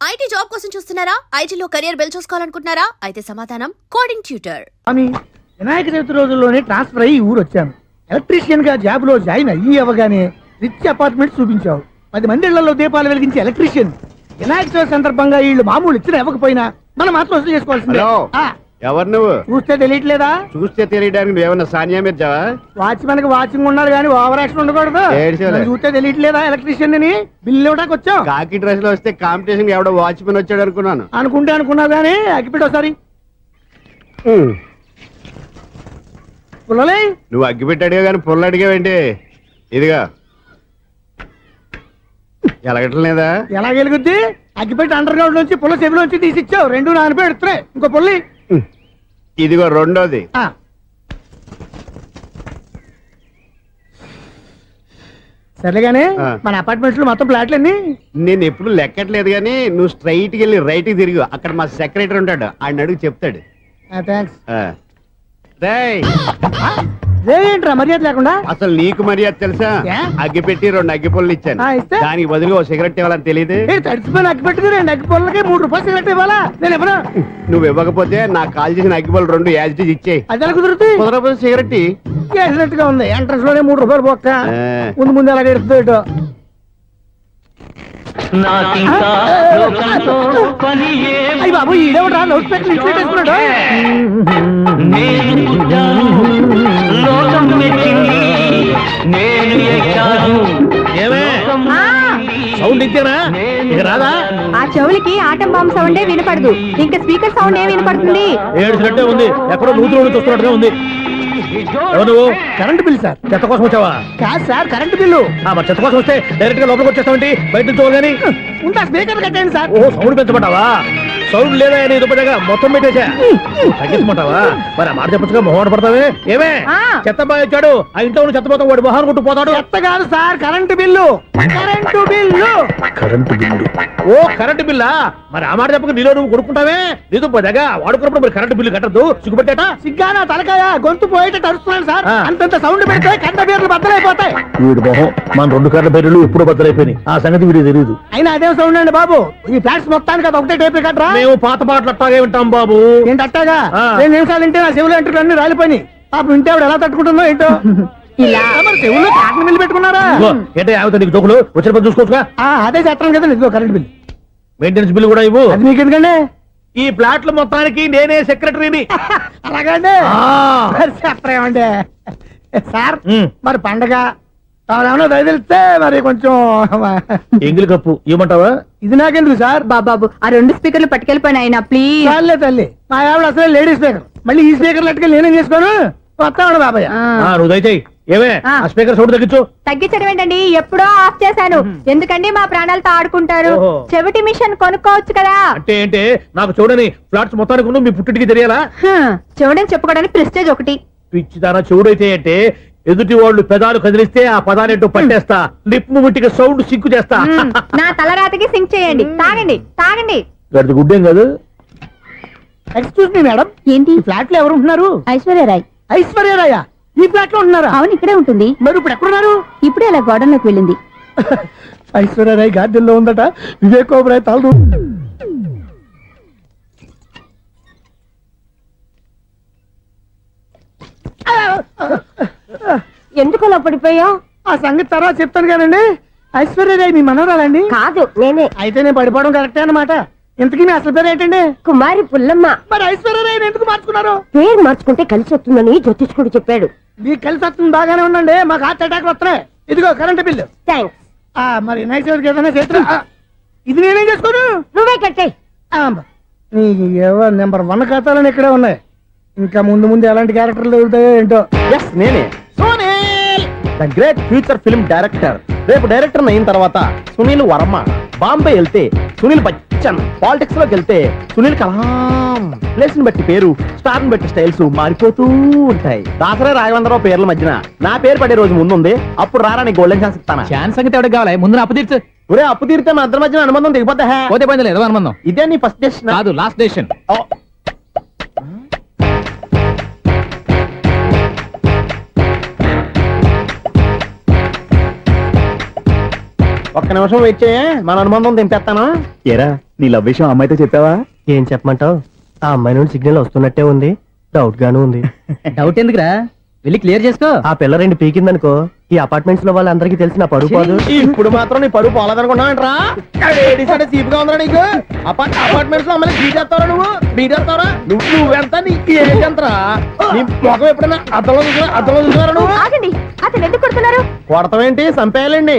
IT job కోసం చూస్తున్నారా? ఐటీలో కెరియర్ బిల్డ్ చూసుకోవాలనుకుంటున్నారా? అయితే సమాధానం కోడింగ్ ట్యూటర్ స్వామి వినాయక చవితి రోజుల్లోనే ట్రాన్స్ఫర్ అయ్యి ఊరు వచ్చాను. ఎలక్ట్రీషియన్గా జాబ్లో జాయిన్ అయ్యి అవ్వగానే రిచ్ అపార్ట్మెంట్ చూపించావు. పది మంది ఇళ్ళలో దీపాలు వెలిగించే ఎలక్ట్రీషియన్ వినాయక చవితి సందర్భంగా వీళ్ళు మామూలు ఇచ్చిన ఇవ్వకపోయినా మనం మాత్రం వసూలు చేసుకోవాల్సిందే. హలో ఆ, ఎవరు నువ్వు? చూస్తే తెలియట్లేదా? చూస్తే తెలియడానికి నువ్వేమన్నా సానియా మీర్జావా వాచ్మెన్కి వాచింగ్ ఉండాలి కానీ ఓవర్ యాక్షన్ ఉండకూడదు. ఏడ్చేలే. నన్ను చూస్తే తెలియట్లేదా ఎలక్ట్రీషియన్ అని బిల్లు ఇవ్వడానికి వచ్చాం కాకి డ్రెస్లో వస్తే కాంపిటీషన్ ఎవడో వాచ్మెన్ వచ్చాడు అనుకున్నాను. అనుకుంటే అనుకున్నావు కానీ అగ్గిపెట్టి ఒకసారి. పుల్లలే. నువ్వు అగ్గి పెట్టాడుగా కానీ పుల్ల అడిగావేంటి? ఇదిగా. ఎలగటం లేదా ఎలా వెలుగుద్ది అగ్గిపెట్టి అండర్ గ్రౌండ్ నుంచి పుల్ల చెవిలోంచి తీసి ఇచ్చావు రెండు నాన్నపై ఎడుతున్నాయి. ఇంకో పుల్లి. ఇదిగో రెండోది. సర్లేగానే. మన అపార్ట్మెంట్స్లో మొత్తం ప్లాట్లు అన్ని నేను ఎప్పుడు లెక్కట్లేదు కానీ నువ్వు స్ట్రైట్కి వెళ్ళి రైట్కి తిరిగి. అక్కడ మా సెక్రటరీ ఉంటాడు. ఆయన అడుగు చెప్తాడు. థ్యాంక్స్. ఏంట్రా మర్యాద లేకుండా? అసలు నీకు మర్యాద తెలుసా? ఏ? అగ్గి పెట్టి రెండు అగ్గి పుల్లలు ఇచ్చాను. ఆ, ఇస్తే? దానికి బదులుగా ఓ సిగరెట్ ఇవ్వాలని తెలియదు ఏ తడిచిపోయిన అగ్గి పెట్టుకుని రెండు అగ్గి పుల్లకి మూడు రూపాయలు సిగరెట్ ఇవ్వాలా? నేను ఇవ్వను. నువ్వు ఇవ్వకపోతే నాకు కాల్ చేసిన అగ్గి పుల్లలు రెండు యాజిటీజ్ ఇచ్చేయి అది ఎలా కుదురుతుంది? కుదరకపోతే సిగరెట్ ఇయ్యి. చేసినట్టుగా ఉంది. ఎంట్రన్స్లోనే మూడు రూపాయలు పోక్క. ముందు ముందు ఎలా ఎడుతుంది ఇటు? నాకింకా లోకంతో పని ఏం అయ్యి బాబు ఈడేవడా లౌడ్ స్పీకర్ ఇంట్లో పెట్టేసుకున్నాడు. నేను పుట్టాను ఇచ్చానా ఇక రాదా? ఆ చెవులకి ఆటం బాంబు సౌండే వినపడదు. ఇంకా స్పీకర్ సౌండ్ ఏ వినపడుతుంది? ఏడుసినట్టే ఉంది. ఎక్కడో నూతులు చూస్తున్నట్టుగా ఉంది. ఎవరు నువ్వు? Current bill sir. చెత్త కోసం వచ్చావా? కాదు సార్ కరెంట్ బిల్లు. మరి చెత్త కోసం వస్తే డైరెక్ట్గా లోపలికి వచ్చేస్తామంటే బయట నుంచి కానీ ఉంటా స్పీకర్ కట్టండి సార్. ఓ సౌండ్ పెంచమంటావా? సౌండ్ లేదా అని దుబ్బగా మొత్తం పెట్టేశా. తగ్గించమంటావా? మరి ఆ మాట చెప్పచ్చుగా మొహం పడతావే ఏమే? ఆ. చెత్త బాగా ఇచ్చాడు. ఆ ఇంట్లో ఉన్న చెత్త మొత్తం వాడు మొహాన్ కొట్టు పోతాడు. చెత్త కాదు sir current bill. Current bill. Current bill. ఓ కరెంటు బిల్లా? మరి ఆ మాట చెప్పక నీలో నువ్వు కొడుకుంటావే నీతో పోదాగా వాడుకున్నప్పుడు మరి కరెంటు బిల్లు కట్టద్దు. సిగ్గుపెట్టాట సిగ్గానా తలకాయ? గొంతు పోయేటట్టు అరుస్తున్నాను సార్. అంతంత సౌండ్ పెడితే కంట బీర్లు బద్దలైపోతాయి. వీడు మొహం మన రెండు కర్ల బీర్లు ఎప్పుడు బద్దలైపోయినాయి. ఆ సంగతి వీడికి తెలియదు అయినా అదే సౌండ్ అండి బాబు. ఈ ఫ్లాట్స్ మొత్తానికి అది ఒకటే టైప్ కట్టరా మేము పాత పాటలు అట్టాగే వింటాం బాబు. ఏంటి అట్టాగా? రెండు నిమిషాలు వింటే నా చెవులు ఎంటర్ అన్ని రాలిపోయినాయి. పాపం వింటే ఆవిడ ఎలా తట్టుకుంటుందో ఏంటో? ఇలా. మరి చెవుల్లో కాటన్ బిల్లు పెట్టుకున్నారా? ఏంటో యావత నీకు జోకులు? వచ్చిన పని చూసుకోవచ్చుగా? అదే చెప్తాను కదా ఇదిగో కరెంట్ బిల్ మెయింటెనెన్స్ బిల్ కూడా ఇవ్వు. అది మీకు ఎందుకండి? ఈ ప్లాట్ల మొత్తానికి నేనే సెక్రటరీని. అలాగండి. మరి చెప్పరేమండి సార్ మరి పండగ దయదలిస్తే మరి కొంచెం ఎంగిలి కప్పు ఇవ్వమంటావా? ఇది నాకెందుకు సార్? బాబాబు ఆ రెండు స్పీకర్లు పట్టుకెళ్ళిపోయిన ఆయన ప్లీజ్ చాలే తల్లి. మా ఆవిడ అసలే లేడీ స్పీకర్. మళ్ళీ ఈ స్పీకర్ లెట్టుకెళ్ళి నేనేం చేసుకోను? వస్తాడు బాబాయ్. ఆ. నువ్వు దయచేయి. ఏమే ఆ. ఆ స్పీకర్ సౌండ్ తగ్గించు. తగ్గించడం ఏంటండి? ఎప్పుడో ఆఫ్ చేశాను. ఎందుకండి మా ప్రాణాలతో ఆడుకుంటారు. చెవిటి మిషన్ కొనుక్కోవచ్చు కదా. అంటే ఏంటి? నాకు చూడని ఫ్లాట్స్ మొత్తానికి మీ పుట్టింటికి తెలియాలా? హ్మ్, చెవిడని చెప్పుకోవడానికి ప్రెస్టేజ్ ఒకటి. పిచ్చి తన చెవుడైతే అంటే ఎదుటి వాళ్ళు పెదాలు కదిలిస్తే ఆ పదాలేంటో పట్టేస్తా. లిప్ ముట్టికి సౌండ్ సిక్కు చేస్తా. నా తలరాతకి సింక్ చేయండి. తాగండి తాగండి. గడిది గుడ్డేం కాదు? ఎక్స్క్యూజ్ మీ మేడం ఏంటి? ఈ ఫ్లాట్లో ఎవరు ఉంటున్నారు? ఐశ్వర్యరాయ్ ఐశ్వర్యరాయ ఈ ఫ్లాట్లో ఉంటున్నారా? అవును ఇక్కడే ఉంటుంది. మరి ఇప్పుడు ఎక్కడున్నారు? ఇప్పుడే అలా గోడంలోకి వెళ్ళింది. ఐశ్వర్యరాయ్ గార్డెన్లో ఉందట. వివేక్ ఓబరాయ్ తలదు. ఎందుకు అలా పడిపోయావు? ఆ సంగతి తర్వాత చెప్తాను కానండి. ఐశ్వర్యరాయ్ మీ మనవరాలండి. కాదు నేనే. అయితే నేను పడిపోవడం కరెక్టే అన్నమాట. ఇంతకీ మీ అసలు పేరు ఏంటండి? కుమారి పుల్లమ్మ. మరి ఐశ్వర్యరాయ్ ఎందుకు మార్చుకున్నారు? పేరు మార్చుకుంటే కలిసి వస్తుందని జ్యోతిష్కుడు చెప్పాడు. మీకు కలిసి వస్తుంది బాగానే ఉండండి మాకు హార్ట్ అటాక్ వస్తున్నాయి. ఇదిగో కరెంట్ బిల్లు థ్యాంక్స్ ఆ, మరి నైట్ ఎవరికి ఏదైనా చేతులు? ఇది నేనేం చేసుకోను? నువ్వే కట్టే ఆ, నీకు ఎవరు నెంబర్ వన్ ఖాతాలని ఇక్కడే ఉన్నాయి. ఇంకా ముందు ముందు ఎలాంటి క్యారెక్టర్లు దొరుకుతాయో ఏంటో? ఎస్ నేనే. The great future film director. రేపు డైరెక్టర్ అయిన తర్వాత సునీల్ వర్మ. బాంబే వెళ్తే సునీల్ బచ్చన్. పాలిటిక్స్లోకి వెళ్తే సునీల్ కలాం. ప్లేస్ని బట్టి పేరు స్టార్ని బట్టి స్టైల్స్ మారిపోతూ ఉంటాయి. దాసరే రాఘవేంద్రరావు పేర్ల మధ్యన నా పేరు పడే రోజు ముందుంది. అప్పుడు రారా నీ గోల్డెన్ ఛాన్స్ ఇస్తానా? ఛాన్స్ సంగతి ఎవరికి కావాలి? ముందు అప్పు తీర్చు. ఒరే అప్పు తీరితే మన ఇద్దరి మధ్యన అనుబంధం దిగిపోతా పోతే పోయింది లేదు అనుబంధం. ఇదే నీ ఫస్ట్ డెస్టినేషన్ కాదు లాస్ట్ డెసిషన్ ఒక్క నిమిషం వెయిట్ చేయ. మన అనుబంధం దింపేస్తాను. ఏరా నీ లవ్ విషయం అమ్మాయితో చెప్పావా? ఏం చెప్పమంటావు? ఆ అమ్మాయి నుండి సిగ్నల్ వస్తున్నట్టే ఉంది. డౌట్ గాను ఉంది. డౌట్ ఎందుకురా? వెళ్ళి క్లియర్ చేసుకో. ఆ పిల్ల రెండు పీకిందనుకో ఈ అపార్ట్మెంట్స్లో వాళ్ళందరికీ తెలిసిన పరువు పోదు. ఇప్పుడు మాత్రం నీ పరువు పోలేదనుకున్నావంటరా సీపుగా ఉందా నీకు. అపార్ట్ అపార్ట్మెంట్స్లో నువ్వు? నువ్వు నువ్వెంత నీ ముఖం ఎప్పుడైనా అర్థంలో చూసినా అర్థంలో చూసినారా నువ్వు? ఆగండి. అతను ఎందుకు కొడుతున్నారు? కొడతావేంటి? చంపేయాలండి.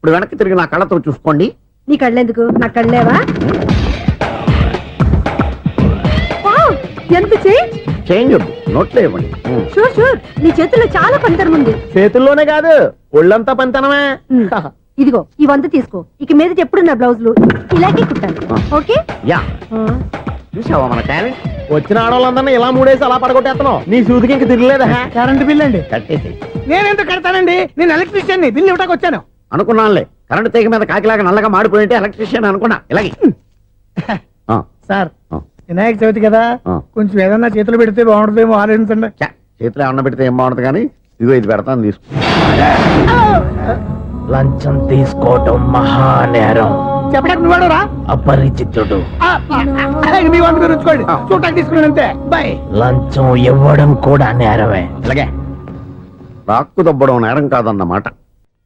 ఇప్పుడు వెనక్కి తిరిగి నా కళ్ళతో చూసుకోండి. నీ కళ్ళెందుకు? నా కళ్ళేవా? ఎంత చేంజ్ నోట్లో ఇవ్వండి. షూర్ షూర్ నీ చేతుల్లో చాలా పంతరం ఉంది. చేతుల్లోనే కాదు ఒళ్ళంతా పంతనమే ఉమ్. ఇదిగో ఈ వంద తీసుకో. ఇక మీద ఎప్పుడు నా బ్లౌజులు? ఇలాగే కుట్టాను ఆ. ఓకే? యా. చూసావా మన టాలెంట్ వచ్చిన ఆడవాళ్ళందరినీ ఇలా మూడేసి అలా పడగొట్టేస్తున్నావు. నీ సూదికి ఇంక తిరగలేదా కరెంట్ బిల్ అండి. కట్టేసి నేనెందుకు కడతానండి? నేను ఎలక్ట్రీషియన్ బిల్ ఇవ్వడానికి వచ్చాను. అనుకున్నానులే. కరెంట్ తీగ మీద కాకిలాగా నల్లగా మాడిపోయింటే ఎలక్ట్రీషియన్ అనుకున్నా. ఇలాగే. ఆ, సార్ ఆ, వినాయక చవితి కదా. ఆ. కొంచెం ఏదన్నా చేతులు పెడితే బాగుంటుందేమో ఆలోచించండి. ఛ, చేతిలో అన్న పెడితే ఏం బాగుంటుంది కానీ ఇదిగో ఇది పెడతాను తీసుకో. లంచం తీసుకోవటం మహానేరం. చెప్పడానికి నువ్వాడరా అపరిచితుడు. మీ వంట మీరు ఉంచుకోండి చూడటానికి తీసుకున్నాను అంతే. బాయ్ లంచం ఇవ్వడం కూడా నేరమే. ఇలాగే రాక్కు దబ్బడం నేరం కాదన్నమాట.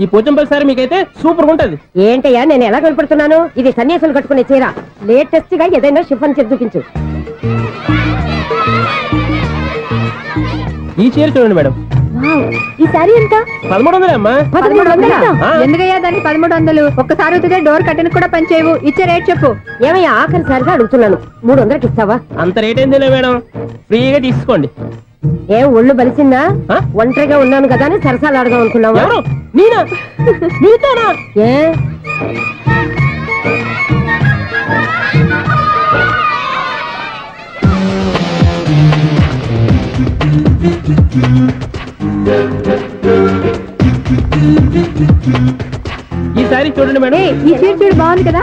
ఈ పోచంపల్లి సారి మీకైతే సూపర్ ఉంటది. ఏంటయ్యా నేను ఎలా కనపడుతున్నాను? ఇది సన్యాసులు కట్టుకునే చీర. లేటెస్ట్గా ఏదైనా షిఫన్ చేసి చూపించు. ఈ చీర చూడండి మేడం. ఈ సారీ ఎంత? పదమూడు వందలే అమ్మా. పదమూడు వందలా? ఆ. ఎందుకయ్యా దానికి పదమూడు వందలు? ఒక్కసారి అవుతుందే డోర్ కట్టను కూడా పనిచేయవు. ఇచ్చే రేట్ చెప్పు. ఏమయ్యా ఆఖరిసారిగా అడుగుతున్నాను. మూడు వందలకి ఇస్తావా? అంత రేట్ ఏందిలే మేడం? ఫ్రీగా తీసుకోండి. ఏం ఒళ్ళు బలిసిందా? ఒంటరిగా ఉన్నాను కదా అని సరసాలు అడదాం అనుకున్నావా? ఏ? ఈ సారీ చూడండి మేడం. ఈ చీర చూడు బాగుంది కదా?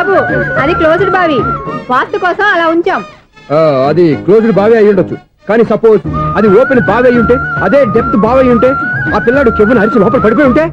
బాబు అది క్లోజ్డ్ బావి. వాస్తు కోసం అలా ఉంచాం. ఆ, అది క్లోజ్డ్ బావి అయి ఉండొచ్చు. కానీ సపోజ్ అది ఓపెన్ బావి అయి ఉంటే అదే డెప్త్ బావి అయి ఉంటే ఆ పిల్లాడు కెవ్వున అరిచి లోపల పడిపోయి ఉంటే?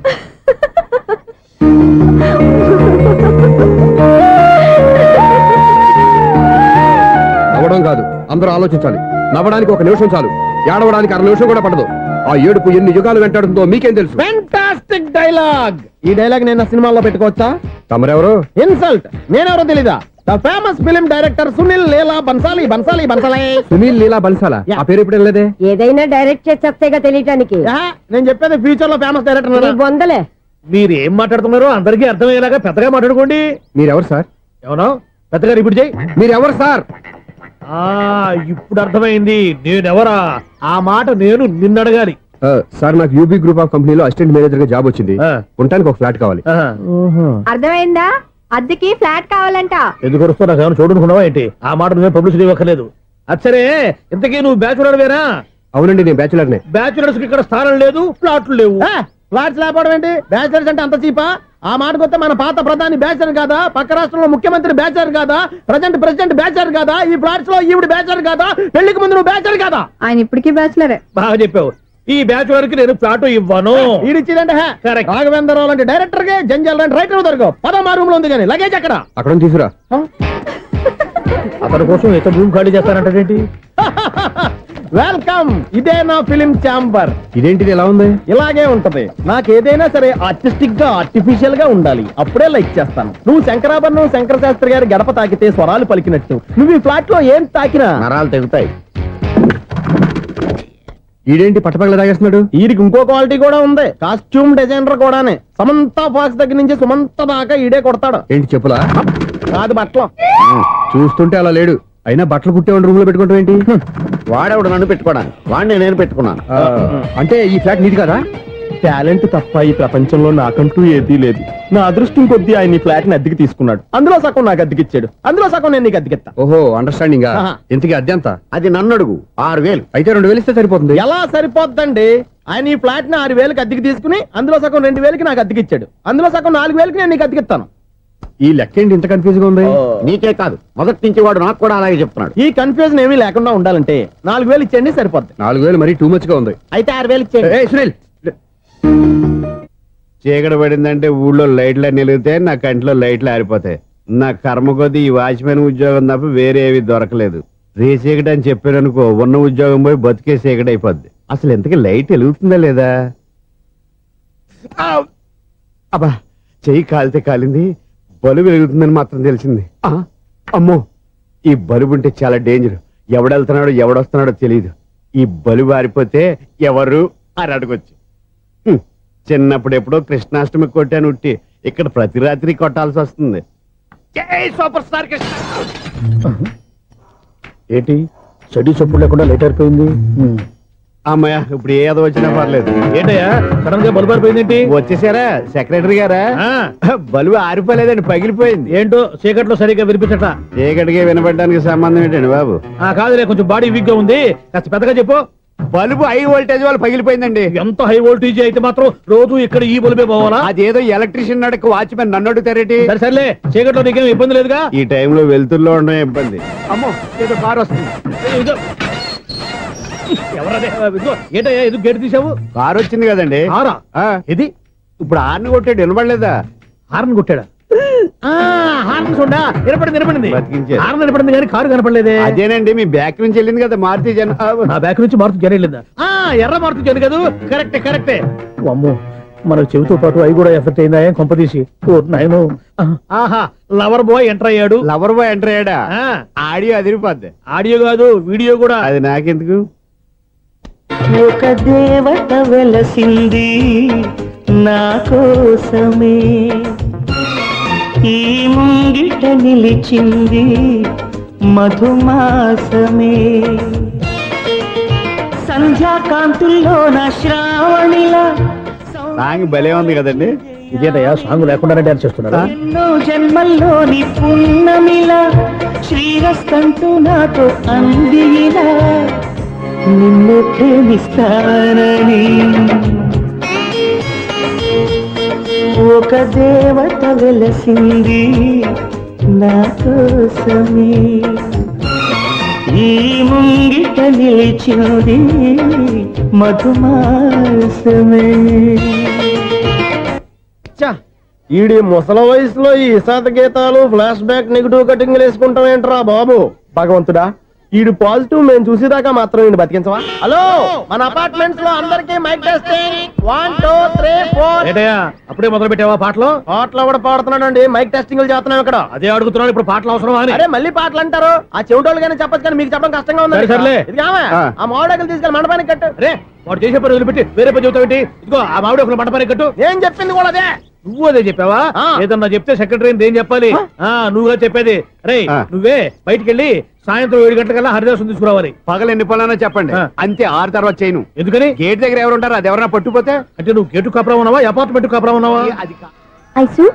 నవ్వడం కాదు అందరూ ఆలోచించాలి. నవ్వడానికి ఒక నిమిషం చాలు. ఏడవడానికి అర నిమిషం కూడా పడదు ఆ ఏడుపు ఎన్ని యుగాలు వెంటాడుతుందో మీకేం తెలుసు? ఫెంటాస్టిక్ డైలాగ్ ఈ డైలాగ్ నేను నా సినిమాలో పెట్టుకోవచ్చా? తమరెవరు? ఇన్సల్ట్ నేనెవరో తెలీదా? The famous film director Sunil Leela Bhansali Bhansali Bhansali. Sunil Leela బన్సాలా? ఆ పేరు ఇప్పుడు లేదే ఏదైనా డైరెక్ట్ చేసేస్తేగా తెలియటానికి. నేను చెప్పేది ఫ్యూచర్లో ఫేమస్ డైరెక్టర్ బొందలే. మీరు ఏం మాట్లాడుతున్నారో అందరికీ అర్థమయ్యేలాగా పెద్దగా మాట్లాడుకోండి. మీరెవరు సార్? ఎవరో పెద్దగా రిపీట్ చేయి. మీరెవరు సార్? ఆ ఇప్పుడు అర్థమైంది. నేనెవరా? ఆ మాట నేను నిన్ను అడగాలి ఆ, సార్ నాకు యూబీ గ్రూప్ ఆఫ్ కంపెనీలో అసిస్టెంట్ మేనేజర్గా జాబ్ వచ్చింది. ఉండటానికి ఒక ఫ్లాట్ కావాలి. అర్థమైందా? అద్దెకి ఫ్లాట్ కావాలంట. ఎందుకు వస్తున్నా నాకు ఏమైనా చూడనుకున్నావా ఏంటి? ఆ మాట నువ్వే పబ్లిసిటీ ఇవ్వక్కర్లేదు. అచ్చరే ఇంతకీ నువ్వు బ్యాచులర్ వేరా? అవునండి నేను బ్యాచులర్ నే బ్యాచులర్స్కి ఇక్కడ స్థానం లేదు ప్లాట్లు లేవు. ఫ్లాట్స్ లేకపోవడం ఏంటి? బ్యాచులర్స్ అంటే అంత చీపా? ఆ మాటకొస్తే మన పాత ప్రధాని బ్యాచర్ కాదా? పక్క రాష్ట్రంలో ముఖ్యమంత్రి బ్యాచర్ కాదా? ప్రజెంట్ ప్రెసిడెంట్ బ్యాచర్ కాదా? ఈ ఫ్లాట్స్లో ఈవిడ బ్యాచర్ కాదా? పెళ్ళికి ముందు నువ్వు బ్యాచర్ కాదా? ఆయన ఇప్పటికీ బ్యాచులరే. బాగా చెప్పావు. ఈ బ్యాచులర్కి నేను ఫ్లాట్ ఇవ్వను. ఇడిచిందంటే రాఘవేంద్రరావు లాంటి డైరెక్టర్కి జంజల్ లాంటి రైటర్ దొరకవు. పదమా రూమ్లో ఉంది కానీ లగేజ్ అక్కడ అక్కడ నుంచి తీసుకురా. అతని కోసం ఎంత రూమ్ ఖాళీ చేస్తానంటే వెల్కమ్ ఇదే నా ఫిలిం ఛాంబర్ ఇదేంటిది ఎలా ఉంది? ఇలాగే ఉంటది. నాకు ఏదైనా సరే ఆర్టిస్టిక్గా ఆర్టిఫిషియల్గా ఉండాలి. అప్పుడే లైక్ చేస్తాను. నువ్వు శంకరాభరణం శంకర శాస్త్రి గారి గడప తాకితే స్వరాలు పలికినట్టు. నువ్వు ఈ ఫ్లాట్లో ఏం తాకినా? నరాలు తెగుతాయి. ఈడేంటి పట్టపగల తాగేస్తున్నాడు? వీరికి ఇంకో క్వాలిటీ కూడా ఉంది. కాస్ట్యూమ్ డిజైనర్ కూడానే. సమంత ఫాక్స్ దగ్గర నుంచి సుమంత దాకా ఈడే కొడతాడు. ఏంటి చెప్పులా? కాదు బట్టలు. చూస్తుంటే అలా లేడు. అయినా బట్టలు కుట్టే రూమ్లో పెట్టుకుంటాం ఏంటి? వాడేవాడు నన్ను పెట్టుకోవడానికి? వాడిని నేను పెట్టుకున్నాను. అంటే ఈ ఫ్లాట్ నీది కదా? టాలెంట్ తప్ప ఈ ప్రపంచంలో నాకంటూ ఏదీ లేదు. నా అదృష్టం కొద్దీ ఆయన ఈ ఫ్లాట్ని అద్దెకి తీసుకున్నాడు. అందులో సగం నాకు అద్దెకిచ్చాడు. అందులో సగం నేను నీకు అద్దెకిస్తా. ఓహో అండర్స్టాండింగ్. ఇంతకీ అద్దె ఎంత అది నన్ను అడుగు. ఆరు వేలు. అయితే రెండు వేలు ఇస్తే సరిపోతుంది. ఎలా సరిపోద్దండి? ఆయన ఈ ఫ్లాట్ని ఆరు వేలకి అద్దెకి తీసుకుని అందులో సగం రెండు వేలకి నాకు అద్దెకిచ్చాడు. అందులో సగం నాలుగు వేలకి నేను నీకు అద్దెకిస్తాను. ఈ లెక్క ఏంటి ఇంత కన్ఫ్యూజ్గా ఉంది? నీకే కాదు. మొదటి నుంచి వాడు నాకు కూడా అలాగే చెప్తున్నాడు. ఈ కన్ఫ్యూజన్ ఏమీ లేకుండా ఉండాలంటే నాలుగు వేలు ఇచ్చేయండి సరిపోద్ది. నాలుగు వేలు మరీ టూ మచ్గా ఉంది. అయితే ఆరు వేలు ఇచ్చేయండి. చీకటి పడిందంటే ఊళ్ళో లైట్లు నిలిగితే నా కంటిలో లైట్లు ఆరిపోతాయి. నా కర్మ కొద్దీ ఈ వాచ్మెన్ ఉద్యోగం తప్ప వేరే ఏవి దొరకలేదు. రే చీకటి అని చెప్పారనుకో ఉన్న ఉద్యోగం పోయి బతికే చీకటి అయిపోద్ది. అసలు ఎంతకీ లైట్ వెలుగుతుందా లేదా! అబ్బా! చెయ్యి కాలితే కాలింది బలుబు వెలుగుతుందని మాత్రం తెలిసింది. ఆ! అమ్మో. ఈ బలుబు ఉంటే చాలా డేంజర్ ఎవడెళ్తున్నాడో ఎవడొస్తున్నాడో తెలియదు ఈ బలుబు ఆరిపోతే ఎవరు అని అడగొచ్చు. చిన్నప్పుడు ఎప్పుడో కృష్ణాష్టమి కొట్టాను ఉట్టి. ఇక్కడ ప్రతి రాత్రి కొట్టాల్సి వస్తుంది. Super star Krishna. ఏంటి? చెడు చెప్పుడు లేకుండా లేట్ అయిపోయింది. అమ్మయ్య ఇప్పుడు ఏదో వచ్చినా పర్లేదు. ఏంటయ్యా సడన్గా బల్బు అయిపోయిందేంటి వచ్చేసారా సెక్రటరీ గారా? ఆ, ఆరిపోలేదండి పగిలిపోయింది. ఏంటో చీకట్లో సరిగ్గా వినిపించట చీకటికి వినపడడానికి సంబంధం ఏంటండి బాబు? ఆ కాదులే కొంచెం బాడీ వీక్గా ఉంది. కాస్త పెద్దగా చెప్పు. బల్బు హై వోల్టేజ్ వాళ్ళు పగిలిపోయిందండి. ఎంత హై వోల్టేజ్ అయితే మాత్రం రోజు ఇక్కడ ఈ బల్బే పోవాలా? అదేదో ఎలక్ట్రీషియన్ నడక వాచ్మెన్ నన్ను అడుగుతారేటి? సరే సర్లే చీకట్లో నీకేం ఇబ్బంది లేదుగా? ఈ టైంలో వెళ్తుల్లో ఉండడం ఇబ్బంది. అమ్మో ఏదో కారు వస్తుంది. ఎవరదే? ఇదిగో, ఏంటయ్యా ఎందుకు గేట్ తీసావు కారు వచ్చింది కదండి. ఆరా ఆ, ఇది? ఇప్పుడు ఆర్ని కొట్టాడు వినపడలేదా? హార్న్ కొట్టాడా? ఆ, హార్న్ చూడా వినపడింది వినపడింది. బతికించారు. హార్న్ వినపడింది కానీ కారు కనపడలేదే. అదేనండి మీ బ్యాక్ నుంచి వెళ్ళింది కదా మారుతి జన ఆ, నా బ్యాక్ నుంచి మారుతు జన వెళ్ళిందా? ఆ ఎర్ర మారుతు జన కదా. కరెక్టే కరెక్టే. అమ్మో మన చెవితో పాటు అవి కూడా ఎఫెక్ట్ అయిందా? ఏం కొంపదీసి ఓ నాయను. ఆహా లవర్ బాయ్ ఎంటర్ అయ్యాడు. లవర్ బాయ్ ఎంటర్ అయ్యాడా? ఆ, ఆడియో అదిరిపోద్ది. ఆడియో కాదు వీడియో కూడా. అది నాకెందుకు? ఒక దేవత వెలసింది నా కోసమే. ఈ ముంగిట నిలిచింది మధుమాసమే. సంధ్యాకాంతుల్లో నా శ్రావణిలా సాంగ్ భలే ఉంది కదండి. ఇదేంటయ్యా సాంగ్ లేకుండానే డాన్స్ చేస్తున్నాడు ఎన్నో జన్మల్లోని పున్నమిలా శ్రీరస్తంటూ నాతో అందిలా నిన్ను ప్రేమిస్తానని ఒక దేవత వెలసింది నా కోసమే ఈ ముంగిట నిలిచింది మధుమాసమే! ఈడి ముసల వయసులో ఈ ఇసాత గీతాలు ఫ్లాష్ బ్యాక్ నెగిటివ్ కటింగ్ వేసుకుంటాం ఏంట్రా బాబు? భగవంతుడా ఈడు పాజిటివ్ మేము చూసేదాకా మాత్రం ఈయన బతికించవా? హలో మన అపార్ట్మెంట్స్లో అందరికి mike testing one two three four అప్పుడే మొదలు పెట్టావా పాటలు? పాటలు కూడా పాడుతున్నాడు మైక్ టెస్టింగ్ చేస్తున్నాం ఇక్కడ. అదే అడుగుతున్నాడు ఇప్పుడు పాటలు అవసరమా అని. అరే మళ్ళీ పాటలు అంటారు. ఆ చెవిటోళ్ళు కానీ చెప్పచ్చు కానీ మీకు చెప్పడం కష్టంగా ఉంది సరే, సర్లే. ఇది కావా? ఆ. మామిడాకులు తీసుకెళ్ళి మండపానికి కట్టు. అరే వాడు చేసే పని వదిలిపెట్టి వేరే పని చెబుతావు ఏంటి ఇదిగో ఆ మామిడి ఒకరు మంటపానికి కట్టు. నేను చెప్పింది కూడా అదే. నువ్వు అదే చెప్పావా. ఏదన్నా చెప్తే సెక్రటరీ ఏం చెప్పాలి? ఆ నువ్వుగా చెప్పేది. రే. నువ్వే బయటికి వెళ్ళి సాయంత్రం ఏడు గంటలకల్లా హరిదాసం తీసుకురావాలి. పగలు ఎన్ని పనులన్నా చెప్పండి. ఆ. అంతే ఆరు తర్వాత చేయను. ఎందుకని? గేట్ దగ్గర ఎవరు ఉంటారు అది ఎవరన్నా పట్టుకుపోతే? అంటే నువ్వు గేటు కాపురా ఉన్నావా? అపార్ట్మెంట్ కాపురా ఉన్నావా? అది కా- ఐసు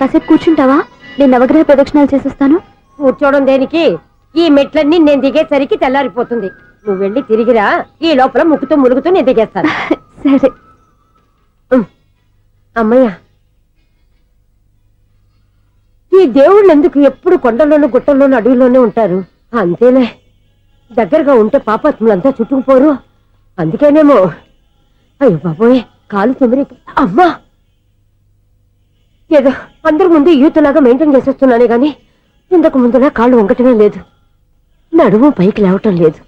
కాసేపు కూర్చుంటావా? నేను నవగ్రహ ప్రదక్షిణాలు చేసేస్తాను. కూర్చోవడం దేనికి? ఈ మెట్లన్నీ నేను దిగేసరికి తెల్లారిపోతుంది. నువ్వు వెళ్ళి తిరిగిరా ఈ లోపల ముక్కుతూ ములుగుతూ నేను దిగేస్తాను. సరే. అమ్మయ్య. ఈ దేవుళ్ళు ఎందుకు ఎప్పుడు కొండల్లోనూ గుట్టల్లోనూ అడవిలోనే ఉంటారు? అంతేలే. దగ్గరగా ఉంటే పాపాత్ములంతా చుట్టుకుపోరు. అందుకేనేమో. అయ్యో బాబోయ్ కాలు తొమ్మిది అమ్మా! ఏదో అందరి ముందు యూత్లాగా మెయింటైన్ చేసేస్తున్నానే గాని ఇంతకు ముందులా కాళ్ళు వంకటమే లేదు. నడుము పైకి లేవటం లేదు.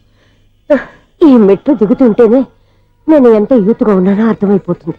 ఈ మెట్లు దిగుతుంటేనే నేను ఎంత యూత్గా ఉన్నానో అర్థమైపోతుంది.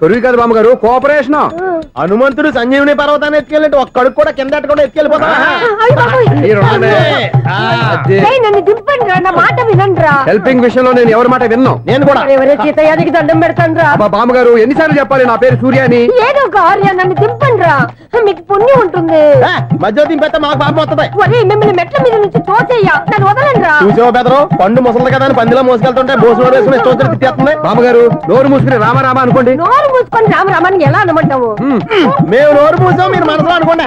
కొరువు కాదు బామ్మగారు కోఆపరేషన్. హనుమంతుడు సంజీవుని పర్వతాన్ని ఎత్తుకెళ్ళినట్టు ఒక్కడికి కూడా కింద కూడా ఎత్తుకెళ్ళిపోతా. నన్ను దింపండి రా నా మాట వినండి రా హెల్పింగ్ విషయంలో నేను ఎవరి మాట విన్నాం? నేను కూడా. ఎవరే సీతయ్యానికి దండం పెడతాను రా మా బామ్మగారు ఎన్నిసార్లు చెప్పాలి నా పేరు సూర్య అని ఏదో ఒక ఆర్య నన్ను దింపండి రా మీకు పుణ్యం ఉంటుంది. ఏ, మధ్యలో దింపేస్తే మాకు పాపం వస్తుంది. ఒరే మిమ్మల్ని మెట్ల మీద నుంచి తోచేయ్యా నన్ను వదలండి రా చూసావా బెదరు? పండు ముసలి కదా అని పందిలో మోసుకెళ్తుంటే భోజనం వేసుకుని ఇష్టం తిట్టేస్తుంది. బామ్మగారు నోరు మూసుకుని రామ రామ అనుకోండి. నోరు మూసుకొని రామరామాన్ని ఎలా అనమంటావు? మేము నోరు మూసాం మీరు మనసులో అనుకోండి.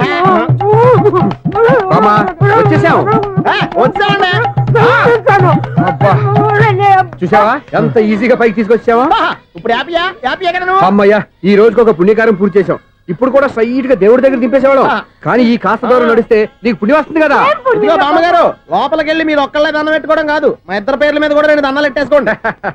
వచ్చేసాం. వచ్చామండి చూసావా? ఎంత ఈజీగా పైకి తీసుకొచ్చావా? ఇప్పుడు హ్యాపీయా? హ్యాపీయా కదా నువ్వు? అమ్మయ్యా ఈ రోజుకి ఒక పుణ్యకారం పూర్తి చేసాం ఇప్పుడు కూడా స్ట్రైట్గా దేవుడి దగ్గర దింపేసేవాళ్ళం. కానీ ఈ కాస్త దూరం నడిస్తే నీకు పుణ్యం వస్తుంది కదా? బామ్మగారు లోపలికి వెళ్ళి మీరు ఒక్కళ్ళే దండం పెట్టుకోవడం కాదు. మా ఇద్దరు పేర్ల మీద కూడా రెండు దండాలు ఎట్టేసుకోండి.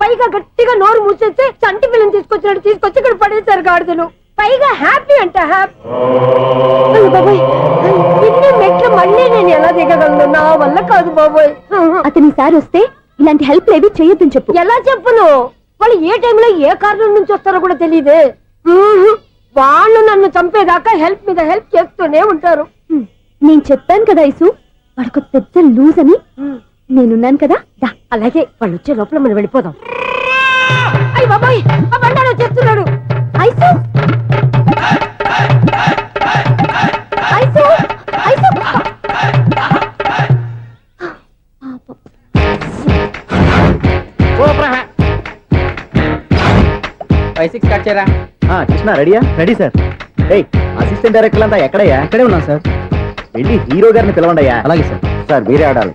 పైగా గట్టిగా నోరు మూసేస్తే చంటి పిల్లని తీసుకొచ్చినట్టు తీసుకొచ్చి ఇక్కడ పడేశారు గాడిదలు. పైగా హ్యాపీ అంట హ్యాపీ బాబోయ్ ఇన్ని మెట్లు మళ్ళీ నేను ఎలా దిగగలను? నా వల్ల కాదు బాబోయ్. అతని సారి వస్తే ఇలాంటి హెల్ప్ లేవి చేయొద్దని చెప్పు. ఎలా చెప్పును? వాళ్ళు ఏ టైంలో ఏ కారణం నుంచి వస్తారో కూడా తెలియదే. వాళ్ళు నన్ను చంపేదాకా హెల్ప్ మీద హెల్ప్ చేస్తూనే ఉంటారు. నేను చెప్పాను కదా ఐసు వాడొక పెద్ద లూజ్ అని నేనున్నాను కదా? దా అలాగే వాళ్ళు వచ్చే లోపల మనం వెళ్ళిపోదాం. అయ్య బాబాయ్ ఆ బండారు వచ్చేస్తున్నాడు. Ice! Ice! Ice! Five six cut చేయరా? కృష్ణ రెడీయా? Ready sir. ఏయ్ అసిస్టెంట్ డైరెక్టర్ అంతా ఎక్కడయ్యా? ఇక్కడే ఉన్నాం సార్. వెళ్ళి హీరో గారిని పిలవండి అయ్యా అలాగే సార్. సార్ మీరే ఆడాలి.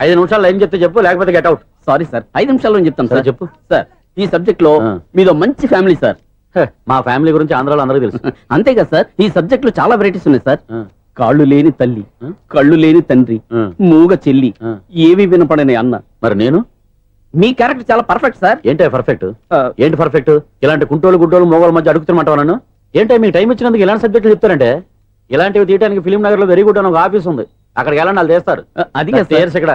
ఐదు నిమిషాల్లో ఏం చెప్తే చెప్పు లేకపోతే గెట్ అవుట్ సారీ సార్ ఐదు నిమిషాల్లో చెప్తాను సరే, సార్ చెప్పు. సార్ ఈ సబ్జెక్ట్లో. మీదో మంచి ఫ్యామిలీ సార్ మా ఫ్యామిలీ గురించి ఆంధ్రాలో అందరికీ తెలుసు. అంతేగా సార్ ఈ సబ్జెక్ట్లో చాలా వెరైటీస్ ఉన్నాయి సార్ కాళ్ళు లేని తల్లి? కళ్ళు లేని తండ్రి మూగ చెల్లి. ఏవి వినపడని అన్న. మరి నేను? మీ క్యారెక్టర్ చాలా పర్ఫెక్ట్ సార్ ఏంటే పర్ఫెక్ట్ ఏంటి పర్ఫెక్ట్ ఇలాంటి కుంటోలు గుడ్డోలు మోగోళ్ళ మధ్య అడుగుతున్నమాట నన్ను. ఏంటంటే మీకు టైం ఇచ్చినందుకు ఇలాంటి సబ్జెక్టులు చెప్తారంటే? ఇలాంటివి తీయడానికి ఫిలిం నగర్లో వెరీ గుడ్ అని ఒక ఆఫీస్ ఉంది. అక్కడికి వెళ్ళండి వాళ్ళు చేస్తారు అది కాదు ఇక్కడ.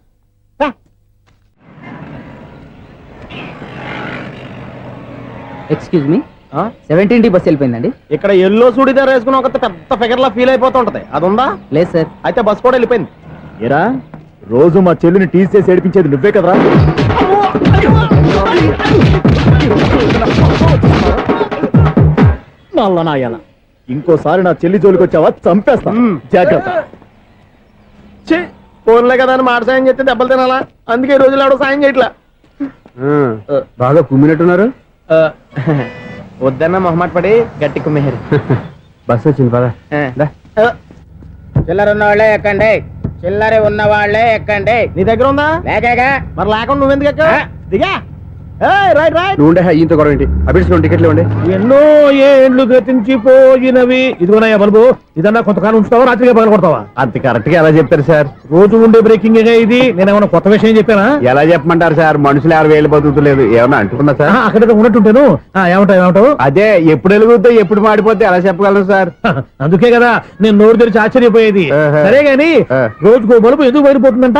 excuse me seventeen T bus వెళ్ళిపోయిందండి. ఇక్కడ ఎల్లో చూడిదార్ వేసుకుని ఒక పెద్ద ఫిగర్ లా ఫీల్ అయిపోతుంటది. అది ఉందా లేదు సార్ అయితే బస్ కూడా వెళ్ళిపోయింది. ఏరా రోజు మా చెల్లిని టీస్ చేసి ఏడిపించేది నువ్వే కదరా? ఇంకోసారి నా చెల్లి జోలికి వచ్చావా? చంపేస్తా. జాగ్రత్త. ఛీ, ఫోన్లే కదా అని మాట సాయం చేస్తే దెబ్బలు తినాలా? అందుకే ఈ రోజులు ఎవడో సాయం చేయట్లా. బాగా కుమ్మినట్టున్నారు? వద్దన్న మొహమాట పడి గట్టి కుమ్మేరు బస్ వచ్చింది పద. చిల్లర ఉన్న వాళ్ళే ఎక్కండి. చిల్లర ఉన్న వాళ్ళే ఎక్కండి. నీ దగ్గర ఉందా? లేకగా? మరి లేకుండా నువ్వెందుకు ఎక్కావు? దిగా. Right right. నువ్వు ఉండే ఈయంతో గొడవ ఏంటి? అభిడ్చుకోండి టికెట్లు ఇవ్వండి. ఎన్నో ఏండ్లు గతించిపోయినవి. ఇదిగోనయ్యా బల్బు ఇదన్నా కొంతకాలం ఉంచుతావా? రాత్రిగా పగల కొడతావా? అంత కరెక్ట్గా ఎలా చెప్తారు సార్? రోజు ఉండే బ్రేకింగ్ ఇది? నేనేమన్నా కొత్త విషయం చెప్పానా? ఎలా చెప్పమంటారు సార్? మనుషులు ఎవరు వేలు బతుకుతలేదు. ఏమన్నా అంటున్నా సార్? అక్కడ ఉన్నట్టుంటాను. ఏమంటావు ఏమంటావు? అదే ఎప్పుడు వెలుగుతో ఎప్పుడు మాడిపోతే ఎలా చెప్పగలను సార్? అందుకే కదా నేను నోరు తెరిచి ఆశ్చర్యపోయేది. సరే గాని. రోజుకో బలుపు ఎందుకు బయటపోతుందంట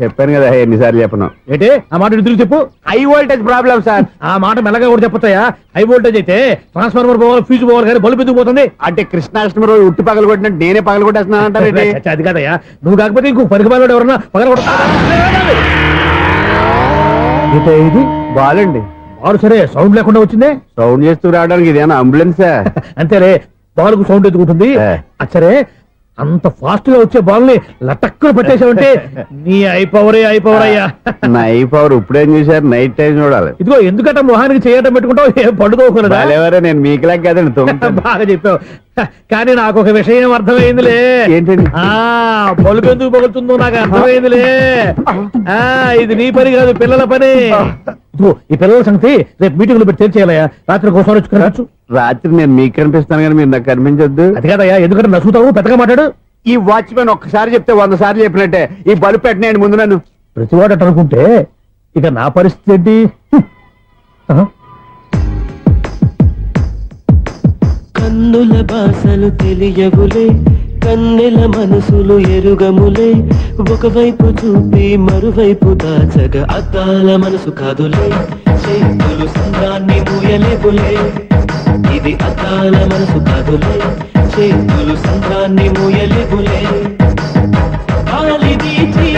చెప్పాను కదా ఎన్నిసార్లు చెప్పను. ఏంటే? ఆ మాట ఎదురు చెప్పు. High voltage problem sir. ఆ మాట మెల్లగా కూడా చెప్పొచ్చాయా హై వోల్టేజ్ అయితే ట్రాన్స్ఫార్మర్ పోవాలి ఫ్యూజ్ పోవాలి కానీ బల్బు ఎందుకు పోతుంది? అంటే కృష్ణాష్టమి రోజు ఉట్టి పగలు కొట్టినట్టు నేనే పగలు కొట్టేస్తున్నాను చచ్చా, అది కాదయ్యా. నువ్వు కాకపోతే ఇంకో పరికి బాగా ఎవరన్నా పగల ఇది బాలండి. బారు సరే సౌండ్ లేకుండా వచ్చిందే? సౌండ్ చేస్తూ రావడానికి ఇదేనా అంబులెన్సా? అంతేలే బాల్కు సౌండ్ ఎత్తుకుంటుంది. అచ్చరే అంత ఫాస్ట్గా వచ్చే బాల్ని లటక్కులు పట్టేసావంటే నీ అయిపోవరే అయిపోవర్ అయ్యా. నైట్ పవర్ ఇప్పుడేం చూసారు నైట్ టైం చూడాలి. ఇదిగో ఎందుకంటే మొహానికి చేయటం పెట్టుకుంటావు? ఏం బాలేవరే నేను మీకులాగా కదండి బాగా చెప్పావు. కానీ నాకు ఒక విషయం అర్థమైందిలే. ఏంటండి? ఆ బల్బు ఎందుకు పగులుతుందో నాకు అర్థమైందిలే. ఆ ఇది నీ పని కాదు పిల్లల పని. ఇదిగో ఈ పిల్లల సంగతి రేపు మీటింగ్లో పెట్టి తెలిసేయాలయ్యా రాత్రి కోసం వచ్చి రాత్రి నేను మీకు కనిపిస్తాను కానీ మీరు నాకు కనిపించొద్దు. అది కాదయ్యా ఎందుకంటే నసుగుతావు పెద్దగా మాట్లాడు. ఈ వాచ్మెన్ ఒక్కసారి చెప్తే వంద సార్లు చెప్పినట్టే. ఈ బల్బు పెట్టినాయండి ముందు నన్ను. ప్రతివాడు అట్ట అనుకుంటే ఇక నా పరిస్థితి ఏంటి? హ్మ్. ఆహా. కన్నుల భాషలు తెలియవులే కన్నెల మనసులు ఎరుగములే. ఒకవైపు చూపి మరువైపు దాచగ అద్దాల మనసు కాదులే. చేతులు సంఘాన్ని మూయలేవులే ఇది అద్దాల మనసు కాదులే. చేతులు సంఘాన్ని మూయలేవులే గాలి వీచి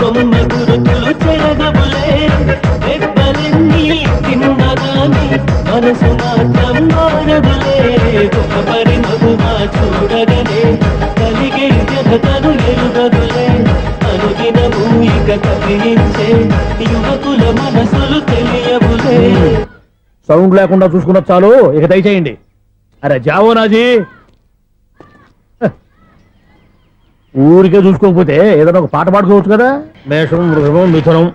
కొమ్మ గురుతులు చెరగబులే తిన్నగాని మనసు చూడగలే కలిగే జగతను ఎరుగదులే అనుదినము ఇక యువకుల మనసులు తెలియబులే సౌండ్ లేకుండా చూసుకున్న చాలు ఇక దయచేయండి. అరే జావో నాజీ. ఊరికే చూసుకోకపోతే ఏదైనా ఒక పాట పాడుకోవచ్చు కదా? మేషం మృగం మిథునం.